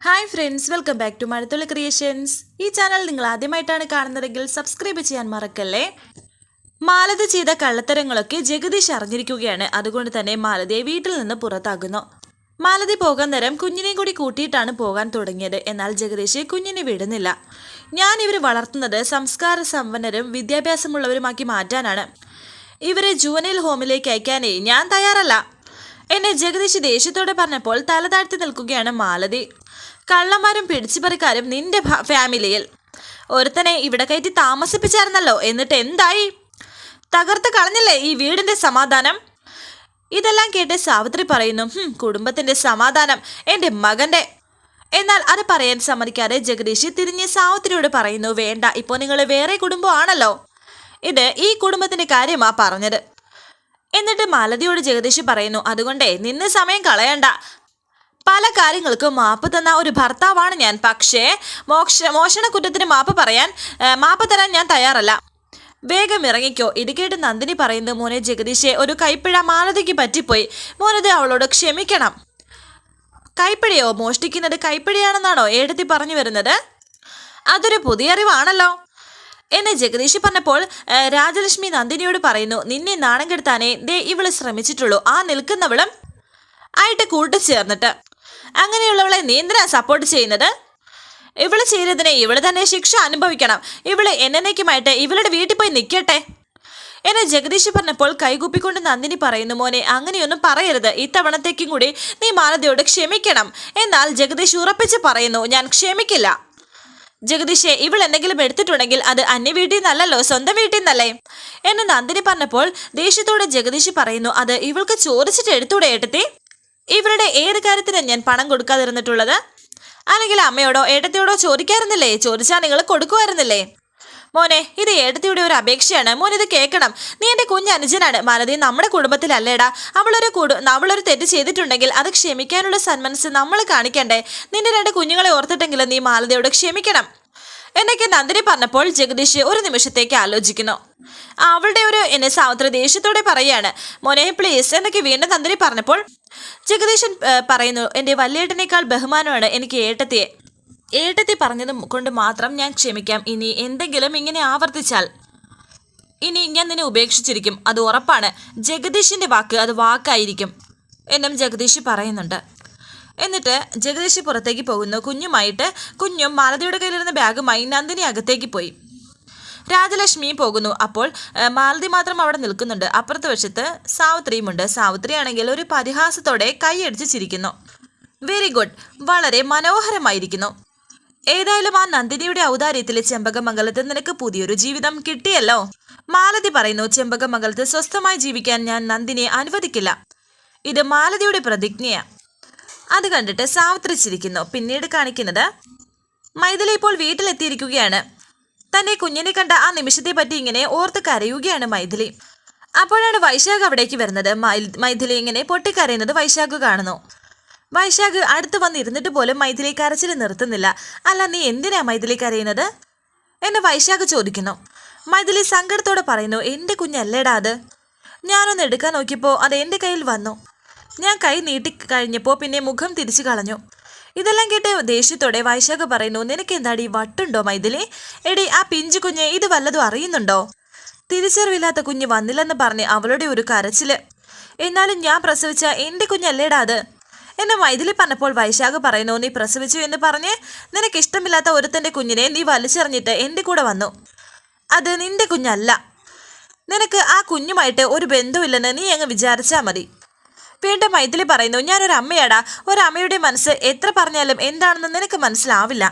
Hi friends welcome back to Mazhathulli creations ഈ channel നിങ്ങൾ ആദ്യമായിട്ടാണ് കാണുന്നതെങ്കിൽ സബ്സ്ക്രൈബ് ചെയ്യാൻ മറക്കല്ലേ? മാലതി ചെയ്ത കള്ളത്തരങ്ങളൊക്കെ ജഗദീഷ് അറിഞ്ഞിരിക്കുകയാണ്. അതുകൊണ്ട് തന്നെ മാലതിയെ വീട്ടിൽ നിന്ന് പുറത്താകുന്നു മാലതി പോകാൻ നേരം കുഞ്ഞിനെയും കൂടി കൂട്ടിയിട്ടാണ് പോകാൻ തുടങ്ങിയത്. എന്നാൽ ജഗദീഷ് കുഞ്ഞിനെ വിടുന്നില്ല. ഞാൻ ഇവർ വളർത്തുന്നത് സംസ്കാര സമ്പന്നരും വിദ്യാഭ്യാസമുള്ളവരുമാക്കി മാറ്റാനാണ്. ഇവരെ ജുവനൈൽ ഹോമിലേക്ക് അയക്കാനേ ഞാൻ തയ്യാറല്ല. എന്നെ ജഗദീഷ് ദേഷ്യത്തോടെ പറഞ്ഞപ്പോൾ തല താഴ്ത്തി നിൽക്കുകയാണ് മാലതി. കള്ളന്മാരും പിടിച്ചുപറിക്കാരും നിന്റെ ഫാമിലിയിൽ. ഒരുത്തനെ ഇവിടെ കയറ്റി താമസിപ്പിച്ചായിരുന്നല്ലോ എന്നിട്ട് എന്തായി? തകർത്ത് കളഞ്ഞില്ലേ ഈ വീടിന്റെ സമാധാനം? ഇതെല്ലാം കേട്ട് സാവിത്രി പറയുന്നു "ഹും, കുടുംബത്തിന്റെ സമാധാനം എന്റെ മകന്റെ. എന്നാൽ അത് പറയാൻ സമ്മതിക്കാതെ ജഗദീഷ് തിരിഞ്ഞ് സാവിത്രിയോട് പറയുന്നു വേണ്ട ഇപ്പോൾ നിങ്ങൾ വേറെ കുടുംബമാണല്ലോ. ഇത് ഈ കുടുംബത്തിന്റെ കാര്യമാ പറഞ്ഞത്. എന്നിട്ട് മാലതിയോട് ജഗദീഷ് പറയുന്നു അതുകൊണ്ടേ നിന്ന് സമയം കളയണ്ട. പല കാര്യങ്ങൾക്കും മാപ്പ് തന്ന ഒരു ഭർത്താവാണ് ഞാൻ. പക്ഷേ മോക്ഷ മോഷണ കുറ്റത്തിന് മാപ്പ് പറയാൻ മാപ്പ് തരാൻ ഞാൻ തയ്യാറല്ല. വേഗം ഇറങ്ങിക്കോ. ഇത് കേട്ട് നന്ദിനി പറയുന്നു മോനെ ജഗദീഷെ ഒരു കൈപ്പിഴ മാലതിക്ക് പറ്റിപ്പോയി. മോനത് അവളോട് ക്ഷമിക്കണം. കൈപ്പിഴയോ? മോഷ്ടിക്കുന്നത് കൈപ്പിഴയാണെന്നാണോ? ഏടത്തി പറഞ്ഞു വരുന്നത്? അതൊരു പുതിയ അറിവാണല്ലോ. എന്നെ ജഗദീഷ് പറഞ്ഞപ്പോൾ രാജലക്ഷ്മി നന്ദിനിയോട് പറയുന്നു നിന്നെ നാണം കെടുത്താനേ ദേ ഇവൾ ശ്രമിച്ചിട്ടുള്ളൂ. ആ നിൽക്കുന്നവളും ആയിട്ട് കൂട്ടുചേർന്നിട്ട് അങ്ങനെയുള്ളവളെ നീ എന്തിനാ സപ്പോർട്ട് ചെയ്യുന്നത്? ഇവൾ ചെയ്തതിനെ ഇവൾ തന്നെ ശിക്ഷ അനുഭവിക്കണം. ഇവൾ എന്നേക്കുമായിട്ട് ഇവളുടെ വീട്ടിൽ പോയി നിൽക്കട്ടെ എന്നെ ജഗദീഷ് പറഞ്ഞപ്പോൾ കൈകൂപ്പിക്കൊണ്ട് നന്ദിനി പറയുന്നു മോനെ അങ്ങനെയൊന്നും പറയരുത്. ഇത്തവണത്തേക്കും കൂടി നീ മാലതിയോട് ക്ഷമിക്കണം. എന്നാൽ ജഗദീഷ് ഉറപ്പിച്ച് പറയുന്നു ഞാൻ ക്ഷമിക്കില്ല. ജഗദീഷെ ഇവൾ എന്തെങ്കിലും എടുത്തിട്ടുണ്ടെങ്കിൽ അത് അന്യ വീട്ടിൽ നിന്നല്ലല്ലോ സ്വന്തം വീട്ടിൽ നിന്നല്ലേ? എന്ന് നന്ദിനി പറഞ്ഞപ്പോൾ ദേഷ്യത്തോടെ ജഗദീഷ് പറയുന്നു അത് ഇവൾക്ക് ചോദിച്ചിട്ട് എടുത്തൂടെ ഏട്ടത്തി? ഇവരുടെ ഏത് കാര്യത്തിന് ഞാൻ പണം കൊടുക്കാതിരുന്നിട്ടുള്ളത്? അല്ലെങ്കിൽ അമ്മയോടോ ഏട്ടത്തിയോടോ ചോദിക്കാറുന്നില്ലേ? ചോദിച്ചാൽ നിങ്ങൾ കൊടുക്കുമായിരുന്നില്ലേ? മോനെ ഇത് ഏട്ടത്തിയുടെ ഒരു അപേക്ഷയാണ്. മോൻ ഇത് കേൾക്കണം. നീ എന്റെ കുഞ്ഞ് അനുജനാണ്. മാലതി നമ്മുടെ കുടുംബത്തിലല്ലേടാ? അവളൊരു കുടു അവളൊരു തെറ്റ് ചെയ്തിട്ടുണ്ടെങ്കിൽ അത് ക്ഷമിക്കാനുള്ള സന്മനസ് നമ്മൾ കാണിക്കണ്ടേ? നിന്റെ രണ്ട് കുഞ്ഞുങ്ങളെ ഓർത്തിട്ടെങ്കിലും നീ മാലതിയോട് ക്ഷമിക്കണം. എന്നൊക്കെ നന്ദിനി പറഞ്ഞപ്പോൾ ജഗദീഷ് ഒരു നിമിഷത്തേക്ക് ആലോചിക്കുന്നു. അവളുടെ ഒരു എന്നെ സാവത്ര ദേഷ്യത്തോടെ പറയാണ്. മോനെ പ്ലീസ് എന്നൊക്കെ വീണ്ടും നന്ദിനി പറഞ്ഞപ്പോൾ ജഗദീശൻ പറയുന്നു എന്റെ വല്യേട്ടനേക്കാൾ ബഹുമാനമാണ് എനിക്ക് ഏട്ടത്തിയെ. ഏട്ടത്തി പറഞ്ഞത് കൊണ്ട് മാത്രം ഞാൻ ക്ഷമിക്കാം. ഇനി എന്തെങ്കിലും ഇങ്ങനെ ആവർത്തിച്ചാൽ ഇനി ഞാൻ നിന്നെ ഉപേക്ഷിച്ചിരിക്കും. അത് ഉറപ്പാണ്. ജഗദീഷിന്റെ വാക്ക് അത് വാക്കായിരിക്കും എന്നും ജഗദീഷ് പറയുന്നുണ്ട്. എന്നിട്ട് ജഗദീഷ് പുറത്തേക്ക് പോകുന്നു. കുഞ്ഞുമായിട്ട് കുഞ്ഞും മാലതിയുടെ കയ്യിലിരുന്ന ബാഗുമായി നന്ദിനി അകത്തേക്ക് പോയി. രാജലക്ഷ്മിയും പോകുന്നു. അപ്പോൾ മാലതി മാത്രം അവിടെ നിൽക്കുന്നുണ്ട്. അപ്പുറത്ത് വശത്ത് സാവിത്രിയുമുണ്ട്. സാവിത്രി ആണെങ്കിൽ ഒരു പരിഹാസത്തോടെ കൈയടിച്ച് ചിരിക്കുന്നു. വെരി ഗുഡ് വളരെ മനോഹരമായിരിക്കുന്നു. ഏതായാലും ആ നന്ദിനിയുടെ ഔദാര്യത്തിലെ ചെമ്പകമംഗലത്ത് നിനക്ക് പുതിയൊരു ജീവിതം കിട്ടിയല്ലോ. മാലതി പറയുന്നു ചെമ്പകമംഗലത്ത് സ്വസ്ഥമായി ജീവിക്കാൻ ഞാൻ നന്ദിനിയെ അനുവദിക്കില്ല. ഇത് മാലതിയുടെ പ്രതിജ്ഞയാ. അത് കണ്ടിട്ട് സാവിത്രിച്ചിരിക്കുന്നു പിന്നീട് കാണിക്കുന്നത് മൈഥിലി ഇപ്പോൾ വീട്ടിലെത്തിയിരിക്കുകയാണ്. തന്റെ കുഞ്ഞിനെ കണ്ട ആ നിമിഷത്തെ പറ്റി ഇങ്ങനെ ഓർത്ത് കരയുകയാണ് മൈഥിലി. അപ്പോഴാണ് വൈശാഖ് അവിടേക്ക് വരുന്നത്. മൈഥിലി ഇങ്ങനെ പൊട്ടിക്കരയുന്നത് വൈശാഖ് കാണുന്നു. വൈശാഖ് അടുത്ത് വന്നിരുന്നിട്ട് പോലും മൈഥിലി കരച്ചിൽ നിർത്തുന്നില്ല. അല്ല നീ എന്തിനാ മൈഥിലി കരയുന്നത്? എന്നെ വൈശാഖ് ചോദിക്കുന്നു. മൈഥിലി സങ്കടത്തോടെ പറയുന്നു എന്റെ കുഞ്ഞല്ലേടാ അത്. ഞാനൊന്ന് എടുക്കാൻ നോക്കിയപ്പോൾ അത് എന്റെ കയ്യിൽ വന്നു. ഞാൻ കൈ നീട്ടി കഴിഞ്ഞപ്പോൾ പിന്നെ മുഖം തിരിച്ചു കളഞ്ഞു. ഇതെല്ലാം കേട്ട് ദേഷ്യത്തോടെ വൈശാഖ പറയുന്നു നിനക്ക് എന്താടി വട്ടുണ്ടോ മൈഥിലി? എടി ആ പിഞ്ചു കുഞ്ഞ് ഇത് വല്ലതും അറിയുന്നുണ്ടോ? തിരിച്ചറിവില്ലാത്ത കുഞ്ഞ് വന്നില്ലെന്ന് പറഞ്ഞ് അവളുടെ ഒരു കരച്ചിൽ. എന്നാലും ഞാൻ പ്രസവിച്ച എന്റെ കുഞ്ഞല്ലേടാ അത്? എന്നെ മൈഥിലി പറഞ്ഞപ്പോൾ വൈശാഖ പറയുന്നു നീ പ്രസവിച്ചു എന്ന് പറഞ്ഞ് നിനക്ക് ഇഷ്ടമില്ലാത്ത ഒരുത്തന്റെ കുഞ്ഞിനെ നീ വലിച്ചെറിഞ്ഞിട്ട് എന്റെ കൂടെ വന്നു. അത് നിന്റെ കുഞ്ഞല്ല. നിനക്ക് ആ കുഞ്ഞുമായിട്ട് ഒരു ബന്ധമില്ലെന്ന് നീ അങ്ങ് വിചാരിച്ചാൽ മതി. വീണ്ടും മൈഥിലി പറയുന്നു ഞാനൊരു അമ്മയാടാ. ഒരമ്മയുടെ മനസ്സ് എത്ര പറഞ്ഞാലും എന്താണെന്ന് നിനക്ക് മനസ്സിലാവില്ല.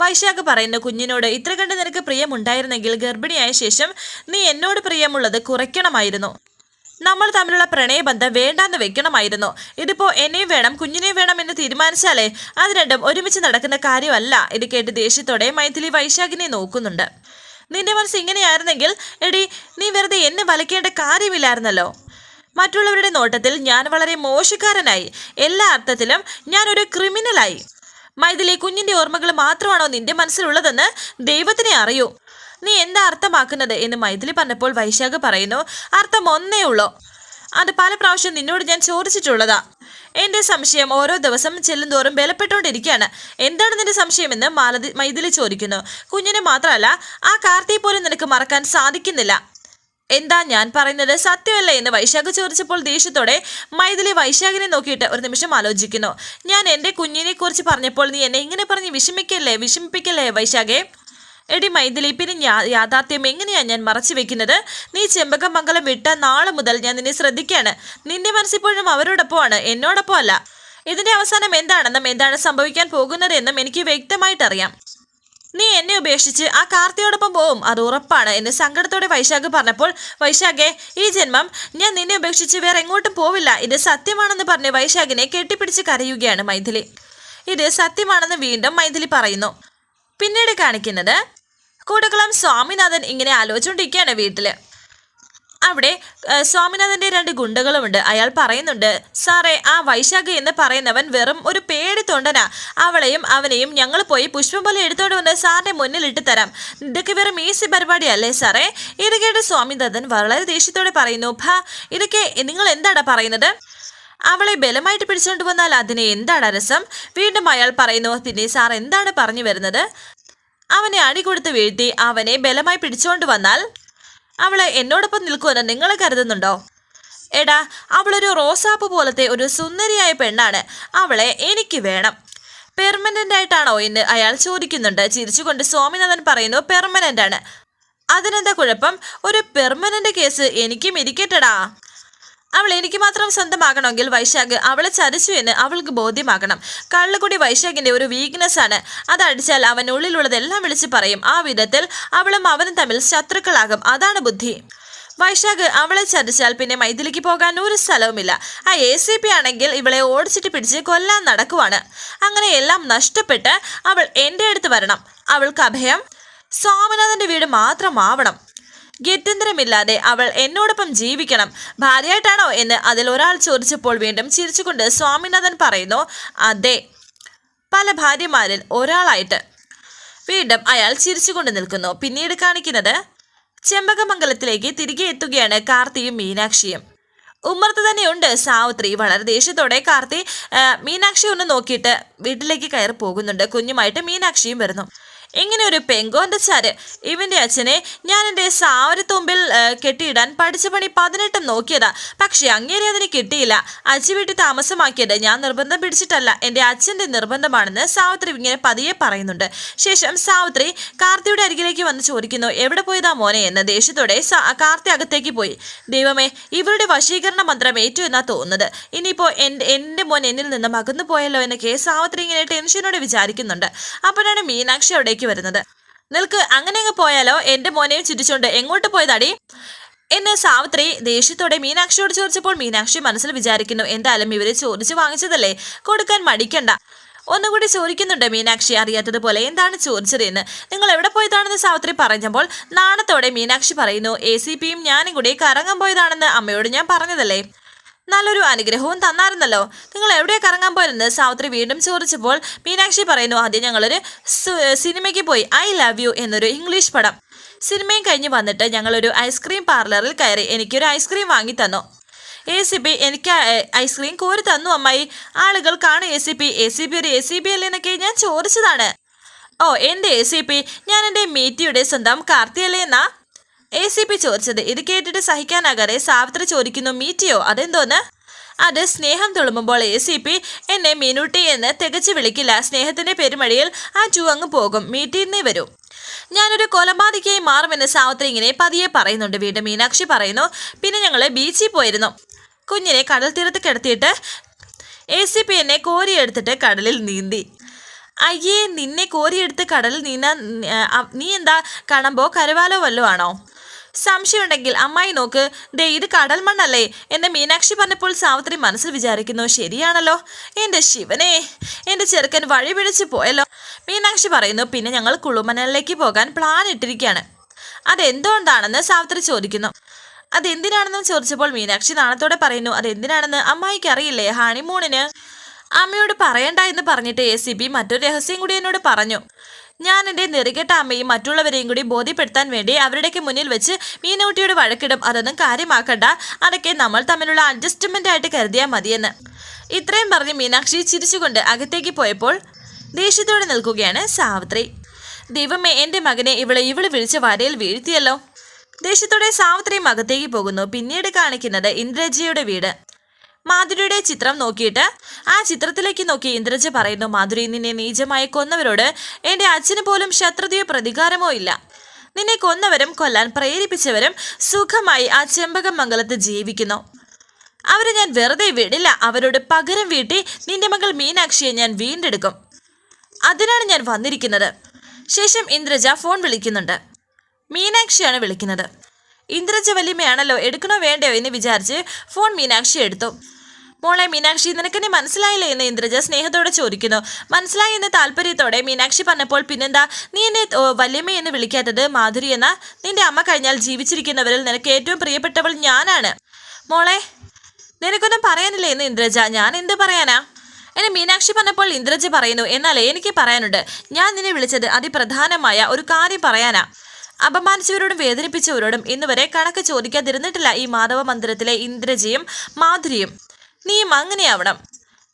വൈശാഖ് പറയുന്നു കുഞ്ഞിനോട് ഇത്ര കണ്ട് നിനക്ക് പ്രിയമുണ്ടായിരുന്നെങ്കിൽ ഗർഭിണിയായ ശേഷം നീ എന്നോട് പ്രിയമുള്ളത് കുറയ്ക്കണമായിരുന്നു. നമ്മൾ തമ്മിലുള്ള പ്രണയബന്ധം വേണ്ടാന്ന് വെക്കണമായിരുന്നു. ഇതിപ്പോ എന്നെയും വേണം കുഞ്ഞിനെയും വേണം എന്ന് തീരുമാനിച്ചാലേ അത് രണ്ടും ഒരുമിച്ച് നടക്കുന്ന കാര്യമല്ല. ഇത് കേട്ട് ദേഷ്യത്തോടെ മൈഥിലി വൈശാഖിനെ നോക്കുന്നുണ്ട്. നിന്റെ മനസ്സ് ഇങ്ങനെയായിരുന്നെങ്കിൽ എടി നീ വെറുതെ എന്നെ വലയ്ക്കേണ്ട കാര്യമില്ലായിരുന്നല്ലോ. മറ്റുള്ളവരുടെ നോട്ടത്തിൽ ഞാൻ വളരെ മോശക്കാരനായി. എല്ലാ അർത്ഥത്തിലും ഞാൻ ഒരു ക്രിമിനലായി. മൈഥിലി കുഞ്ഞിന്റെ ഓർമ്മകൾ മാത്രമാണോ നിന്റെ മനസ്സിലുള്ളതെന്ന് ദൈവത്തിനെ അറിയൂ. നീ എന്താ അർത്ഥമാക്കുന്നത് എന്ന് മൈഥിലി പറഞ്ഞപ്പോൾ വൈശാഖ് പറയുന്നു അർത്ഥം ഒന്നേ ഉള്ളൂ. അത് പല പ്രാവശ്യം നിന്നോട് ഞാൻ ചോദിച്ചിട്ടുള്ളതാ. എന്റെ സംശയം ഓരോ ദിവസം ചെല്ലുന്തോറും ബലപ്പെട്ടുകൊണ്ടിരിക്കുകയാണ്. എന്താണ് നിന്റെ സംശയമെന്ന് മാലതി മൈഥിലി ചോദിക്കുന്നു. കുഞ്ഞിനെ മാത്രമല്ല ആ കാർത്തിയെ പോലും നിനക്ക് മറക്കാൻ സാധിക്കുന്നില്ല. എന്താ ഞാൻ പറയുന്നത്? സത്യമല്ല എന്ന് വൈശാഖ് ചോദിച്ചപ്പോൾ ദേഷ്യത്തോടെ മൈഥിലി വൈശാഖിനെ നോക്കിയിട്ട് ഒരു നിമിഷം ആലോചിക്കുന്നു. ഞാൻ എന്റെ കുഞ്ഞിനെ കുറിച്ച് പറഞ്ഞപ്പോൾ നീ എന്നെ ഇങ്ങനെ പറഞ്ഞ് വിഷമിക്കല്ലേ വിഷമിപ്പിക്കല്ലേ വൈശാഖെ? എടി മൈഥിലി പിന്നെ യാഥാർത്ഥ്യം എങ്ങനെയാണ് ഞാൻ മറച്ചു വെക്കുന്നത്? നീ ചെമ്പകമംഗലം വിട്ട നാളെ മുതൽ ഞാൻ നിന്നെ ശ്രദ്ധിക്കുകയാണ്. നിന്റെ മനസ്സിപ്പോഴും അവരോടൊപ്പമാണ് എന്നോടൊപ്പം അല്ല ഇതിന്റെ അവസാനം എന്താണെന്നും എന്താണ് സംഭവിക്കാൻ പോകുന്നതെന്നും എനിക്ക് വ്യക്തമായിട്ടറിയാം. നീ എന്നെ ഉപേക്ഷിച്ച് ആ കാർത്തിയോടൊപ്പം പോവും അത് ഉറപ്പാണ് എന്ന് സങ്കടത്തോടെ വൈശാഖ് പറഞ്ഞപ്പോൾ വൈശാഖെ ഈ ജന്മം ഞാൻ നിന്നെ ഉപേക്ഷിച്ച് വേറെ എങ്ങോട്ടും പോവില്ല ഇത് സത്യമാണെന്ന് പറഞ്ഞ് വൈശാഖിനെ കെട്ടിപ്പിടിച്ച് കരയുകയാണ് മൈഥിലി. ഇത് സത്യമാണെന്ന് വീണ്ടും മൈഥിലി പറയുന്നു. പിന്നീട് കാണിക്കുന്നത് കൂടക്കുളം സ്വാമിനാഥൻ ഇങ്ങനെ ആലോചിച്ചുകൊണ്ടിരിക്കുകയാണ് വീട്ടിൽ. അവിടെ സ്വാമിനാഥന്റെ രണ്ട് ഗുണ്ടകളുമുണ്ട്. അയാൾ പറയുന്നുണ്ട് സാറേ ആ വൈശാഖ് എന്ന് പറയുന്നവൻ വെറും ഒരു പേടി തൊണ്ടനാ. അവളെയും അവനെയും ഞങ്ങൾ പോയി പുഷ്പം പോലെ എടുത്തോണ്ട് വന്ന് സാറിന്റെ മുന്നിൽ ഇട്ട് തരാം. ഇതൊക്കെ വെറും ഈസി പരിപാടിയല്ലേ സാറേ? ഇത് കേട്ട് സ്വാമിനാഥൻ വളരെ ദേഷ്യത്തോടെ പറയുന്നു ഭ ഇതൊക്കെ നിങ്ങൾ എന്താടാ പറയുന്നത്? അവളെ ബലമായിട്ട് പിടിച്ചുകൊണ്ട് വന്നാൽ അതിന് എന്താണ് രസം? വീണ്ടും അയാൾ പറയുന്നു പിന്നെ സാർ എന്താണ് പറഞ്ഞു വരുന്നത്? അവനെ അടി കൊടുത്ത് വീഴ്ത്തി അവനെ ബലമായി പിടിച്ചുകൊണ്ട് വന്നാൽ അവളെ എന്നോടൊപ്പം നിൽക്കുമെന്ന് നിങ്ങൾ കരുതുന്നുണ്ടോ? എടാ അവളൊരു റോസാപ്പ് പോലത്തെ ഒരു സുന്ദരിയായ പെണ്ണാണ്. അവളെ എനിക്ക് വേണം. പെർമനന്റ് ആയിട്ടാണോ എന്ന് അയാൾ ചോദിക്കുന്നുണ്ട്. ചിരിച്ചുകൊണ്ട് സ്വാമിനാഥൻ പറയുന്നു പെർമനന്റ് ആണ്. അതിനെന്താ കുഴപ്പം? ഒരു പെർമനന്റ് കേസ് എനിക്കും ഇരിക്കട്ടെടാ. അവൾ എനിക്ക് മാത്രം സ്വന്തമാകണമെങ്കിൽ വൈശാഖ് അവളെ ചതിച്ചു എന്ന് അവൾക്ക് ബോധ്യമാകണം. കള്ളുകൂടി വൈശാഖിന്റെ ഒരു വീക്ക്നെസ് ആണ്. അതടിച്ചാൽ അവൻ ഉള്ളിലുള്ളതെല്ലാം വിളിച്ചു പറയും. ആ വിധത്തിൽ അവളും അവനും തമ്മിൽ ശത്രുക്കളാകും. അതാണ് ബുദ്ധി. വൈശാഖ് അവളെ ചതിച്ചാൽ പിന്നെ മൈഥിലിക്ക് പോകാൻ ഒരു സ്ഥലവുമില്ല. ആ എ സി പി ആണെങ്കിൽ ഇവളെ ഓടിച്ചിട്ട് പിടിച്ച് കൊല്ലാൻ നടക്കുവാണ്. അങ്ങനെ എല്ലാം നഷ്ടപ്പെട്ട് അവൾ എന്റെ അടുത്ത് വരണം. അവൾക്ക് അഭയം. സ്വാമിനാഥന്റെ വീട് മാത്രമാവണം. ഗത്യന്തരമില്ലാതെ അവൾ എന്നോടൊപ്പം ജീവിക്കണം. ഭാര്യയായിട്ടാണോ എന്ന് അതിൽ ഒരാൾ ചോദിച്ചപ്പോൾ വീണ്ടും ചിരിച്ചുകൊണ്ട് സ്വാമിനാഥൻ പറയുന്നു അതെ പല ഭാര്യമാരിൽ ഒരാളായിട്ട്. വീണ്ടും അയാൾ ചിരിച്ചുകൊണ്ട് നിൽക്കുന്നു. പിന്നീട് കാണിക്കുന്നത് ചെമ്പകമംഗലത്തിലേക്ക് തിരികെ എത്തുകയാണ് കാർത്തിയും മീനാക്ഷിയും. ഉമ്മർത്ത് തന്നെയുണ്ട് സാവിത്രി. വളരെ ദേഷ്യത്തോടെ കാർത്തി മീനാക്ഷി ഒന്ന് നോക്കിയിട്ട് വീട്ടിലേക്ക് കയറി പോകുന്നുണ്ട്. കുഞ്ഞുമായിട്ട് മീനാക്ഷിയും വരുന്നു. ഇങ്ങനെ ഒരു പെങ്കോന്റെ ചാര്? ഇവന്റെ അച്ഛനെ ഞാൻ എന്റെ സാവരത്തുമ്പിൽ കെട്ടിയിടാൻ പഠിച്ച പണി പതിനെട്ടും നോക്കിയതാ. പക്ഷെ അങ്ങേരെ അതിന് കിട്ടിയില്ല. അച്ഛൻ വീട്ടിൽ താമസമാക്കിയത് ഞാൻ നിർബന്ധം പിടിച്ചിട്ടല്ല. എന്റെ അച്ഛന്റെ നിർബന്ധമാണെന്ന് സാവിത്രി ഇങ്ങനെ പതിയെ പറയുന്നുണ്ട്. ശേഷം സാവിത്രി കാർത്തിയുടെ അരികിലേക്ക് വന്ന് ചോദിക്കുന്നു എവിടെ പോയതാ മോനെ? എന്ന് ദേഷ്യത്തോടെ കാർത്തി അകത്തേക്ക് പോയി. ദൈവമേ ഇവരുടെ വശീകരണ മന്ത്രം ഏറ്റു എന്നാ തോന്നുന്നത്. ഇനിയിപ്പോ എന്റെ മോൻ എന്നിൽ നിന്നും അകന്നു പോയല്ലോ എന്നൊക്കെ സാവിത്രി ഇങ്ങനെ ടെൻഷനോടെ വിചാരിക്കുന്നുണ്ട്. അപ്പോഴാണ് മീനാക്ഷി അവിടേക്ക് വരുന്നത്. നിൽക്ക് അങ്ങനെ അങ്ങ് പോയാലോ? എന്റെ മോനെയും ചിരിച്ചുകൊണ്ട് എങ്ങോട്ട് പോയതാടി? എന്ന് സാവിത്രി ദേഷ്യത്തോടെ മീനാക്ഷിയോട് ചോദിച്ചപ്പോൾ മീനാക്ഷി മനസ്സിൽ വിചാരിക്കുന്നു എന്തായാലും ഇവരെ ചോദിച്ചു വാങ്ങിച്ചതല്ലേ? കൊടുക്കാൻ മടിക്കണ്ട. ഒന്നുകൂടി ചോദിക്കുന്നുണ്ട് മീനാക്ഷി അറിയാത്തതുപോലെ. എന്താണ് ചോദിച്ചത് എന്ന് നിങ്ങൾ എവിടെ പോയതാണെന്ന് സാവിത്രി പറഞ്ഞപ്പോൾ നാണത്തോടെ മീനാക്ഷി പറയുന്നു എ സി പിയും ഞാനും കൂടി കറങ്ങാൻ പോയതാണെന്ന് അമ്മയോട് ഞാൻ പറഞ്ഞതല്ലേ? നല്ലൊരു അനുഗ്രഹവും തന്നായിരുന്നല്ലോ. നിങ്ങൾ എവിടെയാണ് കറങ്ങാൻ പോയിരുന്നത് സാവിത്രി വീണ്ടും ചോദിച്ചപ്പോൾ മീനാക്ഷി പറയുന്നു ആദ്യം ഞങ്ങളൊരു സിനിമയ്ക്ക് പോയി. ഐ ലവ് യു എന്നൊരു ഇംഗ്ലീഷ് പടം. സിനിമയും കഴിഞ്ഞ് വന്നിട്ട് ഞങ്ങളൊരു ഐസ്ക്രീം പാർലറിൽ കയറി എനിക്കൊരു ഐസ്ക്രീം വാങ്ങി തന്നു. എ സി പി എനിക്ക് ഐസ്ക്രീം കോരി തന്നു അമ്മായി. ആളുകൾ കാണും A C P A C P ഒരു എ സി പി അല്ലേ എന്നൊക്കെ ഞാൻ ചോദിച്ചതാണ്. ഓ എന്റെ എ സി പി ഞാൻ എന്റെ മീറ്റിയുടെ സ്വന്തം കാർത്തിയല്ലേ എന്നാ? എ സി പി ചോദിച്ചത് ഇത് കേട്ടിട്ട് സഹിക്കാനാകാതെ സാവിത്രി ചോദിക്കുന്നു മീറ്റിയോ അതെന്തോന്ന്? അത് സ്നേഹം തുളുമ്പുമ്പോൾ എ സി പി എന്നെ മീനുട്ടി എന്ന് തികച്ചു വിളിക്കില്ല. സ്നേഹത്തിന്റെ പെരുമഴയിൽ ആ ടു അങ്ങ് പോകും. മീറ്റിന്നേ വരൂ. ഞാനൊരു കൊലപാതകയായി മാറുമെന്ന് സാവിത്രി ഇങ്ങനെ പതിയെ പറയുന്നുണ്ട്. വീണ്ടും മീനാക്ഷി പറയുന്നു പിന്നെ ഞങ്ങൾ ബീച്ചിൽ പോയിരുന്നു. കുഞ്ഞിനെ കടൽ തീരത്ത് കിടത്തിയിട്ട് എ സി പി എന്നെ കോരിയെടുത്തിട്ട് കടലിൽ നീന്തി. അയ്യേ നിന്നെ കോരിയെടുത്ത് കടലിൽ നീന്താൻ നീ എന്താ കണമ്പോ കരവാലോ വല്ലോ ആണോ? സംശയമുണ്ടെങ്കിൽ അമ്മായി നോക്ക് ദേ ഇത് കടൽ മണ്ണല്ലേ എന്ന് മീനാക്ഷി പറഞ്ഞപ്പോൾ സാവിത്രി മനസ്സിൽ വിചാരിക്കുന്നു ശരിയാണല്ലോ. എന്റെ ശിവനെ എന്റെ ചെറുക്കൻ വഴി പിടിച്ച് പോയല്ലോ. മീനാക്ഷി പറയുന്നു പിന്നെ ഞങ്ങൾ കുളുമനലിലേക്ക് പോകാൻ പ്ലാൻ ഇട്ടിരിക്കുകയാണ്. അതെന്തുകൊണ്ടാണെന്ന് സാവിത്രി ചോദിക്കുന്നു. അതെന്തിനാണെന്ന് ചോദിച്ചപ്പോൾ മീനാക്ഷി നാണത്തോടെ പറയുന്നു അതെന്തിനാണെന്ന് അമ്മായിക്ക് അറിയില്ലേ ഹണിമൂണിന് അമ്മയോട് പറയണ്ട എന്ന് പറഞ്ഞിട്ട് എ സി ബി മറ്റൊരു രഹസ്യം കൂടി എന്നോട് പറഞ്ഞു. ഞാൻ എന്റെ നെറുകെട്ട അമ്മയും മറ്റുള്ളവരെയും കൂടി ബോധ്യപ്പെടുത്താൻ വേണ്ടി അവരുടെയൊക്കെ മുന്നിൽ വെച്ച് മീനൂട്ടിയുടെ വഴക്കിടും. അതൊന്നും കാര്യമാക്കണ്ട. അതൊക്കെ നമ്മൾ തമ്മിലുള്ള അഡ്ജസ്റ്റ്മെന്റ് ആയിട്ട് കരുതിയാൽ മതിയെന്ന്. ഇത്രയും പറഞ്ഞ് മീനാക്ഷി ചിരിച്ചുകൊണ്ട് അകത്തേക്ക് പോയപ്പോൾ ദേഷ്യത്തോടെ നിൽക്കുകയാണ് സാവിത്രി. ദൈവമേ എന്റെ മകനെ ഇവളെ ഇവൾ വിളിച്ച് വരയിൽ വീഴ്ത്തിയല്ലോ. ദേഷ്യത്തോടെ സാവിത്രിയും അകത്തേക്ക് പോകുന്നു. പിന്നീട് കാണിക്കുന്നത് ഇന്ദ്രജിയുടെ വീട്. മാധുരിയുടെ ചിത്രം നോക്കിയിട്ട് ആ ചിത്രത്തിലേക്ക് നോക്കി ഇന്ദ്രജ പറയുന്നു മാധുരി നിന്നെ നീചമായി കൊന്നവരോട് എന്റെ അച്ഛന് പോലും ശത്രുതയോ പ്രതികാരമോ ഇല്ല. നിന്നെ കൊന്നവരും കൊല്ലാൻ പ്രേരിപ്പിച്ചവരും സുഖമായി ആ ചെമ്പകം മംഗലത്ത് ജീവിക്കുന്നു. അവരെ ഞാൻ വെറുതെ വിടില്ല. അവരോട് പകരം വീട്ടി നിന്റെ മകൾ മീനാക്ഷിയെ ഞാൻ വീണ്ടെടുക്കും. അതിനാണ് ഞാൻ വന്നിരിക്കുന്നത്. ശേഷം ഇന്ദ്രജ ഫോൺ വിളിക്കുന്നുണ്ട്. മീനാക്ഷിയാണ് വിളിക്കുന്നത്. ഇന്ദ്രജ വല്യമ്മയാണല്ലോ എടുക്കണോ വേണ്ടയോ? എന്ന് വിചാരിച്ച് ഫോൺ മീനാക്ഷി എടുത്തു. മോളെ മീനാക്ഷി നിനക്കെന്നെ മനസ്സിലായില്ലേ എന്ന് ഇന്ദ്രജ സ്നേഹത്തോടെ ചോദിക്കുന്നു. മനസ്സിലായി എന്ന താല്പര്യത്തോടെ മീനാക്ഷി പറഞ്ഞപ്പോൾ പിന്നെന്താ നീ എന്നെ വല്യമ്മ എന്ന് വിളിക്കാത്തത് മാധുരി എന്ന? നിന്റെ അമ്മ കഴിഞ്ഞാൽ ജീവിച്ചിരിക്കുന്നവരിൽ നിനക്ക് ഏറ്റവും പ്രിയപ്പെട്ടവൾ ഞാനാണ്. മോളെ നിനക്കൊന്നും പറയാനില്ലേ എന്ന് ഇന്ദ്രജ? ഞാൻ എന്ത് പറയാനാ? എന്നെ മീനാക്ഷി പറഞ്ഞപ്പോൾ ഇന്ദ്രജ പറയുന്നു എന്നാൽ എനിക്ക് പറയാനുണ്ട്. ഞാൻ നിന്നെ വിളിച്ചത് അതിപ്രധാനമായ ഒരു കാര്യം പറയാനാ. അപമാനിച്ചവരോടും വേദനിപ്പിച്ചവരോടും ഇന്നുവരെ കണക്ക് ചോദിക്കാതിരുന്നിട്ടില്ല ഈ മാധവ മന്ദിരത്തിലെ ഇന്ദ്രജയും മാധുരിയും. നീയും അങ്ങനെയാവണം.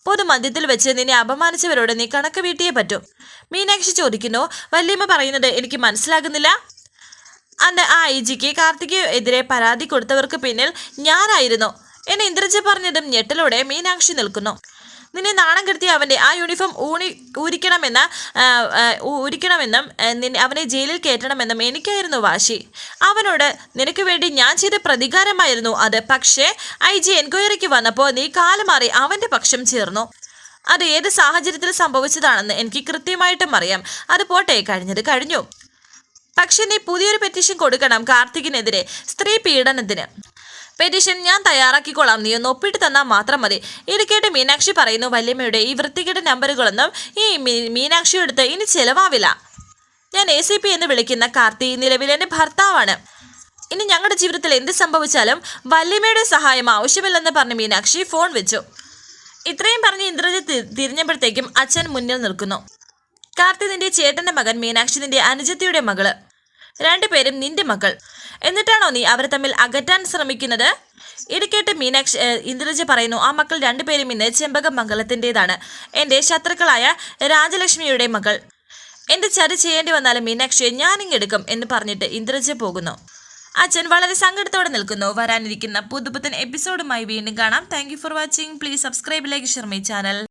പൊതുമധ്യത്തിൽ വെച്ച് നിന്നെ അപമാനിച്ചവരോട് നീ കണക്ക് വീട്ടിയേ പറ്റൂ. മീനാക്ഷി ചോദിക്കുന്നു വല്യമ്മ പറയുന്നത് എനിക്ക് മനസ്സിലാകുന്നില്ല. അന്ന് ആ ഐ ജിക്ക് കാർത്തിക് എതിരെ പരാതി കൊടുത്തവർക്ക് പിന്നിൽ ഞാനായിരുന്നു. എന്നെ ഇന്ദ്രജ പറഞ്ഞതും ഞെട്ടലോടെ മീനാക്ഷി നിൽക്കുന്നു. നിന്നെ നാണം കെടുത്തി അവന്റെ ആ യൂണിഫോം ഊണി ഊരിക്കണമെന്ന ഊരിക്കണമെന്നും അവനെ ജയിലിൽ കയറ്റണമെന്നും എനിക്കായിരുന്നു വാശി. അവനോട് നിനക്ക് വേണ്ടി ഞാൻ ചെയ്ത പ്രതികാരമായിരുന്നു അത്. പക്ഷേ ഐ ജി എൻക്വയറിക്ക് വന്നപ്പോൾ നീ കാലുമാറി അവന്റെ പക്ഷം ചേർന്നു. അത് ഏത് സാഹചര്യത്തിൽ സംഭവിച്ചതാണെന്ന് എനിക്ക് കൃത്യമായിട്ടും അറിയാം. അത് പോട്ടെ കഴിഞ്ഞത് കഴിഞ്ഞു. പക്ഷെ നീ പുതിയൊരു പെറ്റീഷൻ കൊടുക്കണം കാർത്തികിനെതിരെ സ്ത്രീ പീഡനത്തിന്. പെറ്റീഷൻ ഞാൻ തയ്യാറാക്കിക്കോളാം. നീ ഒന്ന് ഒപ്പിട്ട് തന്നാൽ മാത്രം മതി. ഇത് മീനാക്ഷി പറയുന്നു. വല്യമ്മയുടെ ഈ വൃത്തികെട്ട നമ്പറുകളൊന്നും ഈ മീനാക്ഷിയെടുത്ത് ഇനി ചെലവാവില്ല. ഞാൻ എ സി പി എന്ന് വിളിക്കുന്ന കാർത്തി നിലവിൽ എന്റെ ഭർത്താവാണ്. ഇനി ഞങ്ങളുടെ ജീവിതത്തിൽ എന്ത് സംഭവിച്ചാലും വല്യമ്മയുടെ സഹായം ആവശ്യമില്ലെന്ന് പറഞ്ഞ് മീനാക്ഷി ഫോൺ വെച്ചു. ഇത്രയും പറഞ്ഞ് ഇന്ദ്രജിത്ത് തിരിഞ്ഞപ്പോഴത്തേക്കും അച്ഛൻ മുന്നിൽ നിൽക്കുന്നു. കാർത്തി നിന്റെ ചേട്ടന്റെ മകൻ മീനാക്ഷി നിന്റെ അനുജത്തിയുടെ മകൾ. രണ്ടുപേരും നിന്റെ മകൾ. എന്നിട്ടാണോ നീ അവരെ തമ്മിൽ അകറ്റാൻ ശ്രമിക്കുന്നത്? ഇടുക്കേട്ട് മീനാക്ഷി ഇന്ദ്രജ പറയുന്നു ആ മക്കൾ രണ്ടുപേരും ഇന്ന് ചെമ്പകമംഗലത്തിന്റെതാണ്. എന്റെ ശത്രുക്കളായ രാജലക്ഷ്മിയുടെ മകൾ. എന്റെ ചതി ചെയ്യേണ്ടി വന്നാലും മീനാക്ഷിയെ ഞാനിങ്ങെടുക്കും എന്ന് പറഞ്ഞിട്ട് ഇന്ദ്രജ പോകുന്നു. അച്ഛൻ വളരെ സങ്കടത്തോടെ നിൽക്കുന്നു. വരാനിരിക്കുന്ന പുതുപുത്തൻ എപ്പിസോഡുമായി വീണ്ടും കാണാം. Thank for watching please subscribe like Sharmi channel